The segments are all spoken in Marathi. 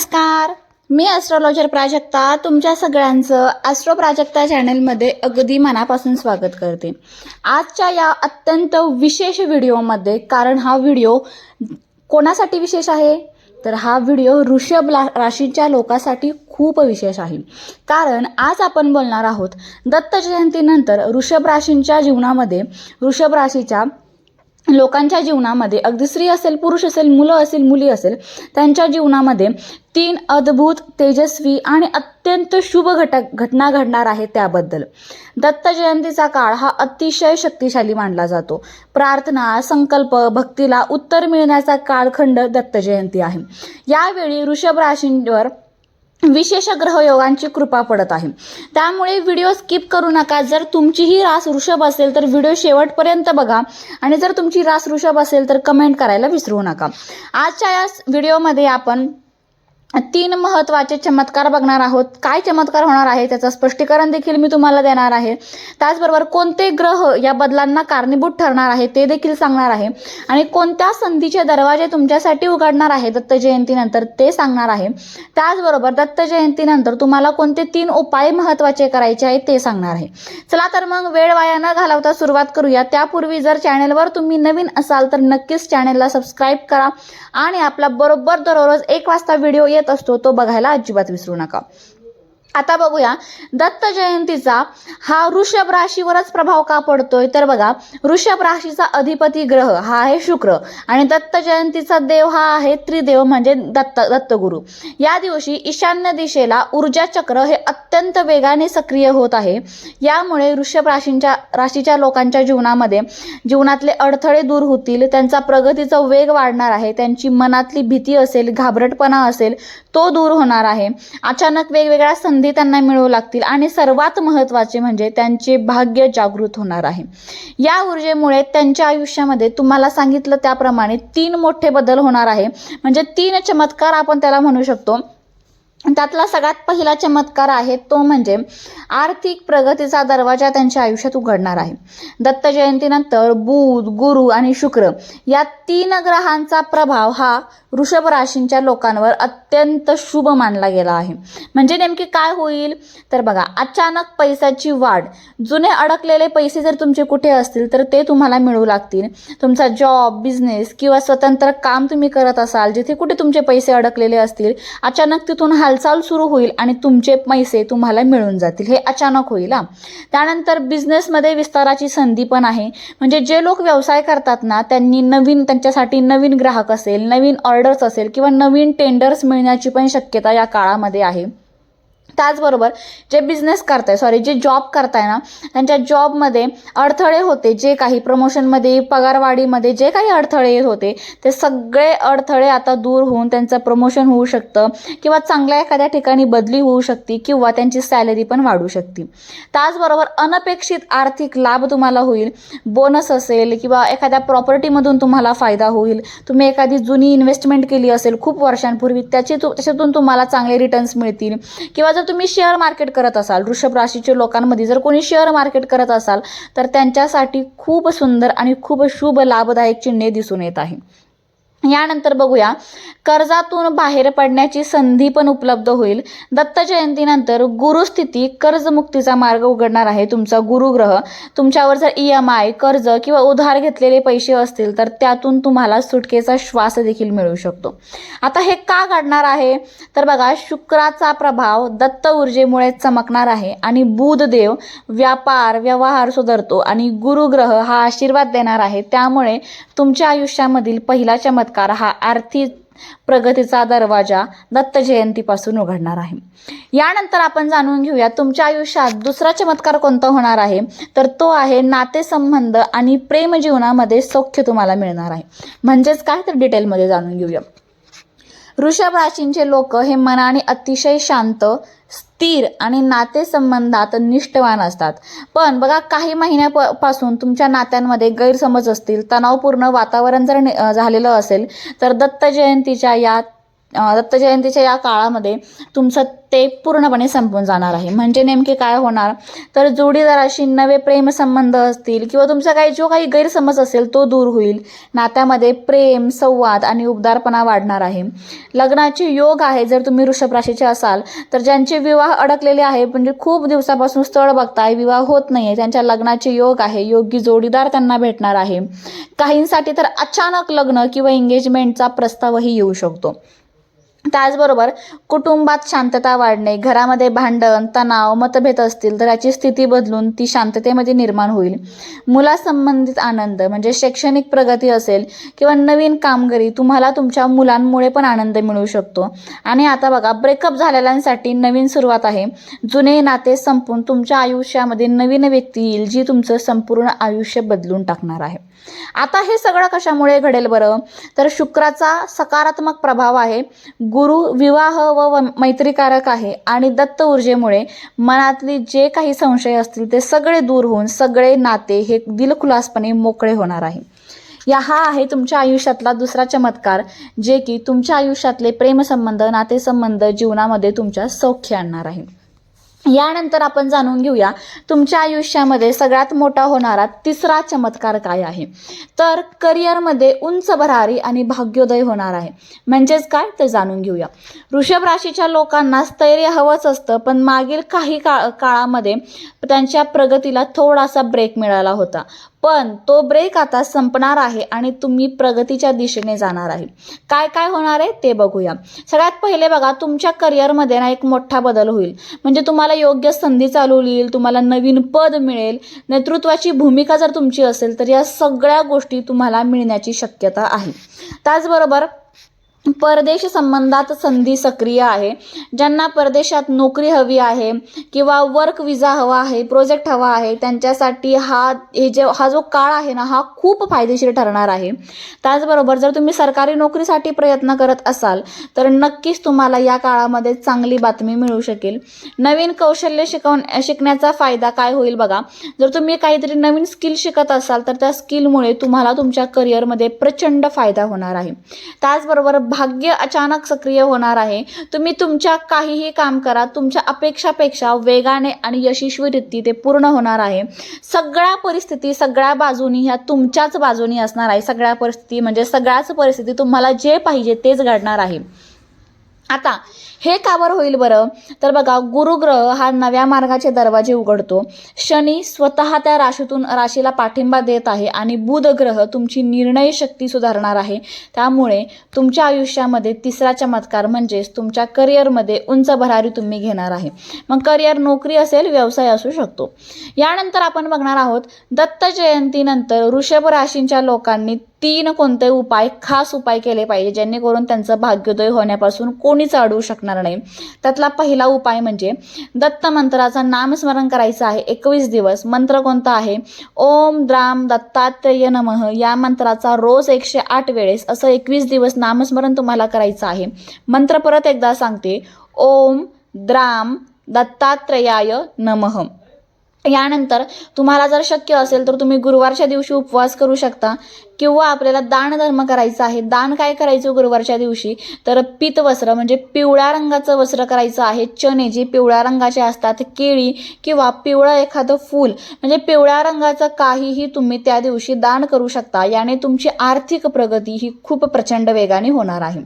नमस्कार. मी ॲस्ट्रॉलॉजर प्राजक्ता. तुमच्या सगळ्यांचं ॲस्ट्रो प्राजक्ता चॅनलमध्ये अगदी मनापासून स्वागत करते. आजच्या या अत्यंत विशेष व्हिडिओमध्ये कारण हा व्हिडिओ कोणासाठी विशेष आहे? तर हा व्हिडिओ ऋषभ ला राशीच्या लोकांसाठी खूप विशेष आहे. कारण आज आपण बोलणार आहोत दत्त जयंतीनंतर ऋषभ राशींच्या जीवनामध्ये ऋषभ राशीच्या लोकांच्या जीवनामध्ये अगदी स्त्री असेल पुरुष असेल मुलं असेल मुली असेल त्यांच्या जीवनामध्ये तीन अद्भुत तेजस्वी आणि अत्यंत शुभ घटक घटना घडणार आहे त्याबद्दल. दत्त जयंतीचा काळ हा अतिशय शक्तिशाली मानला जातो. प्रार्थना संकल्प भक्तीला उत्तर मिळण्याचा कालखंड दत्त जयंती आहे. यावेळी ऋषभ राशींवर विशेष ग्रहयोगांची कृपा पडत आहे. त्यामुळे व्हिडिओ स्किप करू नका. जर तुमचीही रास वृषभ असेल तर व्हिडिओ शेवटपर्यंत बघा. आणि जर तुमची रास वृषभ असेल तर कमेंट करायला विसरू नका. आजच्या या व्हिडिओमध्ये आपण तीन महत्त्वाचे चमत्कार बघणार आहोत. काय चमत्कार होणार आहे त्याचं स्पष्टीकरण देखील मी तुम्हाला देणार आहे. त्याचबरोबर कोणते ग्रह या बदलांना कारणीभूत ठरणार आहे ते देखील सांगणार आहे. आणि कोणत्या संधीचे दरवाजे तुमच्यासाठी उघडणार आहे दत्त जयंतीनंतर ते सांगणार आहे. त्याचबरोबर दत्त जयंतीनंतर तुम्हाला कोणते तीन उपाय महत्त्वाचे करायचे आहेत ते सांगणार आहे. चला तर मग वेळ वाया न घालवता सुरुवात करूया. त्यापूर्वी जर चॅनेलवर तुम्ही नवीन असाल तर नक्कीच चॅनेलला सबस्क्राईब करा. आणि आपला बरोबर दररोज एक वाजता व्हिडिओ येत असतो तो बघायला अजिबात विसरू नका. आता बघूया. दत्त जयंतीचा हा वृषभ राशीवरच प्रभाव का पडतोय? तर बघा वृषभ राशीचा अधिपती ग्रह हा आहे शुक्र आणि दत्त जयंतीचा देव हा आहे त्रिदेव म्हणजे दत्त दत्तगुरु. या दिवशी ईशान्य दिशेला ऊर्जा चक्र हे अत्यंत वेगाने सक्रिय होत आहे. यामुळे वृषभ राशींच्या राशीच्या लोकांच्या जीवनामध्ये जीवनातले अडथळे दूर होतील त्यांचा प्रगतीचा वेग वाढणार आहे त्यांची मनातली भीती असेल घाबरटपणा असेल तो दूर होणार आहे. अचानक वेगवेगळ्या संधी त्यांना मिळू लागतील. आणि सर्वात महत्त्वाचे म्हणजे त्यांचे भाग्य जागृत होणार आहे. या ऊर्जेमुळे त्यांच्या आयुष्यामध्ये तुम्हाला सांगितलं त्याप्रमाणे तीन मोठे बदल होणार आहे. म्हणजे तीन चमत्कार आपण त्याला म्हणू शकतो. त्यातला सगळ्यात पहिला चमत्कार आहे तो म्हणजे आर्थिक प्रगतीचा दरवाजा त्यांच्या आयुष्यात उघडणार आहे. दत्त जयंतीनंतर बुध गुरु आणि शुक्र या तीन ग्रहांचा प्रभाव हा वृषभ राशींच्या लोकांवर अत्यंत शुभ मानला गेला आहे. म्हणजे नेमकी काय होईल? तर बघा अचानक पैशाची वाढ. जुने अडकलेले पैसे जर तुमचे कुठे असतील तर ते तुम्हाला मिळू लागतील. तुमचा जॉब बिझनेस किंवा स्वतंत्र काम तुम्ही करत असाल जिथे कुठे तुमचे पैसे अडकलेले असतील अचानक तिथून हा हालचाल सुरू होईल आणि तुमचे पैसे तुम्हाला मिळून जातील. हे अचानक होईल हा. त्यानंतर बिझनेसमध्ये विस्ताराची संधी पण आहे. म्हणजे जे लोक व्यवसाय करतात ना त्यांनी नवीन त्यांच्यासाठी नवीन ग्राहक असेल नवीन ऑर्डर्स असेल किंवा नवीन टेंडर्स मिळण्याची पण शक्यता या काळामध्ये आहे. त्याचबरोबर जे बिझनेस करताय सॉरी जे जॉब करताय ना त्यांच्या जॉबमध्ये अडथळे होते. जे काही प्रमोशनमध्ये पगारवाढीमध्ये जे काही अडथळे येत होते ते सगळे अडथळे आता दूर होऊन त्यांचं प्रमोशन होऊ शकतं किंवा चांगल्या एखाद्या ठिकाणी बदली होऊ शकते किंवा त्यांची सॅलरी पण वाढू शकते. त्याचबरोबर अनपेक्षित आर्थिक लाभ तुम्हाला होईल. बोनस असेल किंवा एखाद्या प्रॉपर्टीमधून तुम्हाला फायदा होईल. तुम्ही एखादी जुनी इन्व्हेस्टमेंट केली असेल खूप वर्षांपूर्वी त्याची तु त्याच्यातून तुम्हाला चांगले रिटर्न्स मिळतील. किंवा जर तुम्ही शेअर मार्केट करत असाल वृषभ राशीच्या लोकांमध्ये जर कोणी शेअर मार्केट करत असाल तर त्यांच्यासाठी खूप सुंदर आणि खूप शुभ लाभदायक चिन्हे दिसून येत आहे. यानंतर बघूया. कर्जातून बाहेर पडण्याची संधी पण उपलब्ध होईल. दत्त जयंतीनंतर गुरुस्थिती कर्जमुक्तीचा मार्ग उघडणार आहे तुमचा गुरुग्रह. तुमच्यावर जर ई एम आय कर्ज किंवा उधार घेतलेले पैसे असतील तर त्यातून तुम्हाला सुटकेचा श्वास देखील मिळू शकतो. आता हे का घडणार आहे? तर बघा शुक्राचा प्रभाव दत्त ऊर्जेमुळे चमकणार आहे आणि बुधदेव व्यापार व्यवहार सुधारतो आणि गुरुग्रह हा आशीर्वाद देणार आहे. त्यामुळे तुमच्या आयुष्यामधील पहिला चमत्कार हा आर्थिक प्रगतीचा दरवाजा दत्त जयंतीपासून उघडणार आहे. यानंतर आपण जाणून घेऊया तुमच्या आयुष्यात दुसरा चमत्कार कोणता होणार आहे? तर तो आहे नातेसंबंध आणि प्रेम जीवनामध्ये सौख्य तुम्हाला मिळणार आहे. म्हणजेच काय? तर डिटेलमध्ये जाणून घेऊया. वृषभ राशींचे लोक हे मनाने अतिशय शांत स्थिर आणि नातेसंबंधात निष्ठवान असतात. पण बघा काही महिन्यापासून तुमच्या नात्यांमध्ये गैरसमज असतील तणावपूर्ण वातावरण जर नि- झालेलं असेल तर दत्त जयंतीच्या या दत्त जयंतीच्या या काळामध्ये तुमचं ते पूर्णपणे संपून जाणार आहे. म्हणजे नेमके काय होणार? तर जोडीदाराशी नवे प्रेमसंबंध असतील किंवा तुमचा काही जो काही गैरसमज असेल तो दूर होईल. नात्यामध्ये प्रेम संवाद आणि उबदारपणा वाढणार आहे. लग्नाचे योग आहे जर तुम्ही वृषभ राशीचे असाल तर ज्यांचे विवाह अडकलेले आहे म्हणजे खूप दिवसापासून स्थळ बघताय विवाह होत नाही आहे त्यांच्या लग्नाचे योग आहे. योग्य जोडीदार त्यांना भेटणार आहे. काहींसाठी तर अचानक लग्न किंवा एंगेजमेंटचा प्रस्तावही येऊ शकतो. त्याचबरोबर कुटुंबात शांतता वाढणे घरामध्ये भांडण तणाव मतभेद असतील तर याची स्थिती बदलून ती शांततेमध्ये निर्माण होईल. मुलासंबंधित आनंद म्हणजे शैक्षणिक प्रगती असेल किंवा नवीन कामगिरी तुम्हाला तुमच्या मुलांमुळे पण आनंद मिळू शकतो. आणि आता बघा ब्रेकअप झालेल्यांसाठी नवीन सुरुवात आहे. जुने नाते संपून तुमच्या आयुष्यामध्ये नवीन व्यक्ती येईल जी तुमचं संपूर्ण आयुष्य बदलून टाकणार आहे. आता हे सगळं कशामुळे घडेल बरं? तर शुक्राचा सकारात्मक प्रभाव आहे. गु गुरु विवाह व व- मैत्रीकारक आहे आणि दत्त ऊर्जेमुळे मनातली जे काही संशय असतील ते सगळे दूर होऊन सगळे नाते हे दिलखुलासपणे मोकळे होणार आहे. या हा आहे तुमच्या आयुष्यातला दुसरा चमत्कार जे की तुमच्या आयुष्यातले प्रेमसंबंध नातेसंबंध जीवनामध्ये तुमच्या सौख्य आणणार आहे. यानंतर आपण जाणून घेऊया तुमच्या आयुष्यामध्ये सगळ्यात मोठा होणारा तिसरा चमत्कार काय आहे? तर करिअरमध्ये उंच भरारी आणि भाग्योदय होणार आहे. म्हणजेच काय? ते जाणून घेऊया. वृषभ राशीच्या लोकांना स्थैर्य हवंच असतं पण मागील काही काळ काळामध्ये त्यांच्या प्रगतीला थोडासा ब्रेक मिळाला होता. पण तो ब्रेक आता संपणार आहे आणि तुम्ही प्रगतीच्या दिशेने जाणार आहे. काय काय होणार आहे ते बघूया. सगळ्यात पहिले बघा तुमच्या करिअरमध्ये ना एक मोठा बदल होईल. म्हणजे तुम्हाला योग्य संधी चालू येईल तुम्हाला नवीन पद मिळेल. नेतृत्वाची भूमिका जर तुमची असेल तर या सगळ्या गोष्टी तुम्हाला मिळण्याची शक्यता आहे. त्याचबरोबर परदेश संबंधात संधी सक्रिय आहे. ज्यांना परदेशात नोकरी हवी आहे किंवा वर्क विजा हवा आहे प्रोजेक्ट हवा आहे त्यांच्यासाठी हा हे जे हा जो काळ आहे ना हा खूप फायदेशीर ठरणार आहे. त्याचबरोबर जर तुम्ही सरकारी नोकरीसाठी प्रयत्न करत असाल तर नक्कीच तुम्हाला या काळामध्ये चांगली बातमी मिळू शकेल. नवीन कौशल्य शिकवण शिकण्याचा फायदा काय होईल बघा. जर तुम्ही काहीतरी नवीन स्किल शिकत असाल तर त्या स्किलमुळे तुम्हाला तुमच्या करिअरमध्ये प्रचंड फायदा होणार आहे. त्याचबरोबर भा भाग्य अचानक सक्रिय होणार आहे. तुम्ही तुमच्या काहीही काम करा तुमच्या अपेक्षापेक्षा वेगाने आणि यशस्वीरीती ते पूर्ण होणार आहे. सगळ्या परिस्थिती सगळ्या बाजूनी ह्या तुमच्याच बाजूनी असणार आहे. सगळ्या परिस्थिती म्हणजे सगळ्याच परिस्थिती तुम्हाला जे पाहिजे तेच घडणार आहे. आता हे का बरं होईल बरं? तर बघा गुरुग्रह हा नव्या मार्गाचे दरवाजे उघडतो. शनी स्वतः त्या राशीतून राशीला पाठिंबा देत आहे आणि बुध ग्रह तुमची निर्णय शक्ती सुधारणार आहे. त्यामुळे तुमच्या आयुष्यामध्ये तिसरा चमत्कार म्हणजेच तुमच्या करिअरमध्ये उंच भरारी तुम्ही घेणार आहे. मग करिअर नोकरी असेल व्यवसाय असू शकतो. यानंतर आपण बघणार आहोत दत्त जयंतीनंतर वृषभ राशींच्या लोकांनी तीन कोणते उपाय खास उपाय केले पाहिजे जेणेकरून त्यांचं भाग्योदय होण्यापासून कोणीच अडवू शकणार नाही. त्यातला पहिला उपाय म्हणजे दत्त मंत्राचं नामस्मरण करायचं आहे. एकवीस दिवस. मंत्र कोणता आहे? ओम द्राम दत्तात्रेय नमः. या मंत्राचा रोज एकशे आठ वेळेस असं एकवीस दिवस नामस्मरण तुम्हाला करायचं आहे. मंत्र परत एकदा सांगते. ओम द्राम दत्तात्रेयाय नमः. यानंतर तुम्हाला जर शक्य असेल तर तुम्ही गुरुवारच्या दिवशी उपवास करू शकता. किंवा आपल्याला दानधर्म करायचा आहे दान काय करायचं गुरुवारच्या दिवशी? तर पीत वस्त्र म्हणजे पिवळ्या रंगाचं वस्त्र करायचं आहे चणे जे पिवळ्या रंगाचे असतात केळी किंवा पिवळं एखादं फूल. म्हणजे पिवळ्या रंगाचं काहीही तुम्ही त्या दिवशी दान करू शकता. याने तुमची आर्थिक प्रगती ही खूप प्रचंड वेगाने होणार आहे.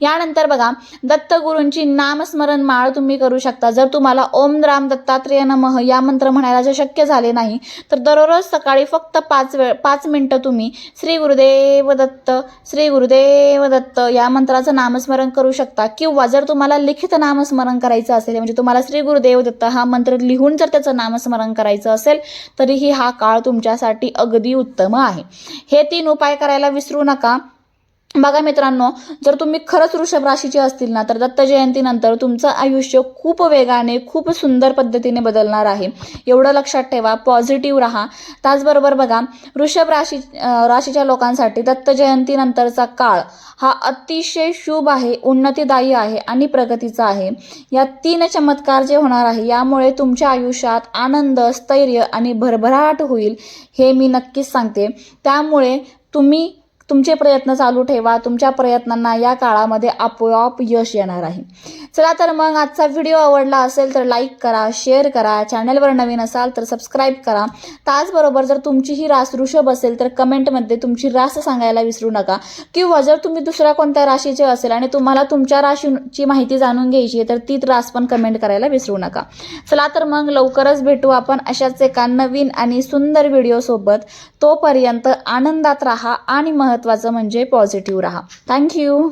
यानंतर बघा दत्तगुरूंची नामस्मरण माळ तुम्ही करू शकता. जर तुम्हाला ओम राम दत्तात्रेय नमः या मंत्र म्हणायला जर शक्य झाले नाही तर दररोज सकाळी फक्त पाच वेळ पाच मिनटं तुम्ही श्री गुरुदेव दत्त श्री गुरुदेव दत्त या मंत्राचं नामस्मरण करू शकता. किंवा जर तुम्हाला लिखित नामस्मरण करायचं असेल म्हणजे तुम्हाला श्री गुरुदेव दत्त हा मंत्र लिहून जर त्याचं नामस्मरण करायचं असेल तरीही हा काळ तुमच्यासाठी अगदी उत्तम आहे. हे तीन उपाय करायला विसरू नका. बघा मित्रांनो जर तुम्ही खरंच वृषभ राशीचे असतील ना तर दत्त जयंतीनंतर तुमचं आयुष्य खूप वेगाने खूप सुंदर पद्धतीने बदलणार आहे. एवढं लक्षात ठेवा पॉझिटिव्ह राहा. त्याचबरोबर बघा वृषभ राशी राशीच्या लोकांसाठी दत्त जयंतीनंतरचा काळ हा अतिशय शुभ आहे उन्नतीदायी आहे आणि प्रगतीचा आहे. या तीन चमत्कार जे होणार आहे यामुळे तुमच्या आयुष्यात आनंद स्थैर्य आणि भरभराट होईल हे मी नक्कीच सांगते. त्यामुळे तुम्ही तुमचे प्रयत्न चालू ठेवा. तुमच्या प्रयत्नांना या काळामध्ये आपोआप यश येणार आहे. चला तर मग आजचा व्हिडिओ आवडला असेल तर लाईक करा शेअर करा. चॅनलवर नवीन असाल तर सबस्क्राईब करा. त्याचबरोबर जर तुमची ही रास वृषभ असेल तर कमेंटमध्ये तुमची रास सांगायला विसरू नका. किंवा जर तुम्ही दुसऱ्या कोणत्या राशीचे असेल आणि तुम्हाला तुमच्या राशीची माहिती जाणून घ्यायची आहे तर ती रास पण कमेंट करायला विसरू नका. चला तर मग लवकरच भेटू आपण अशाच एका नवीन आणि सुंदर व्हिडिओसोबत तोपर्यंत आनंदात राहा आणि महत्त्वाचं म्हणजे पॉझिटिव्ह राहा. थँक्यू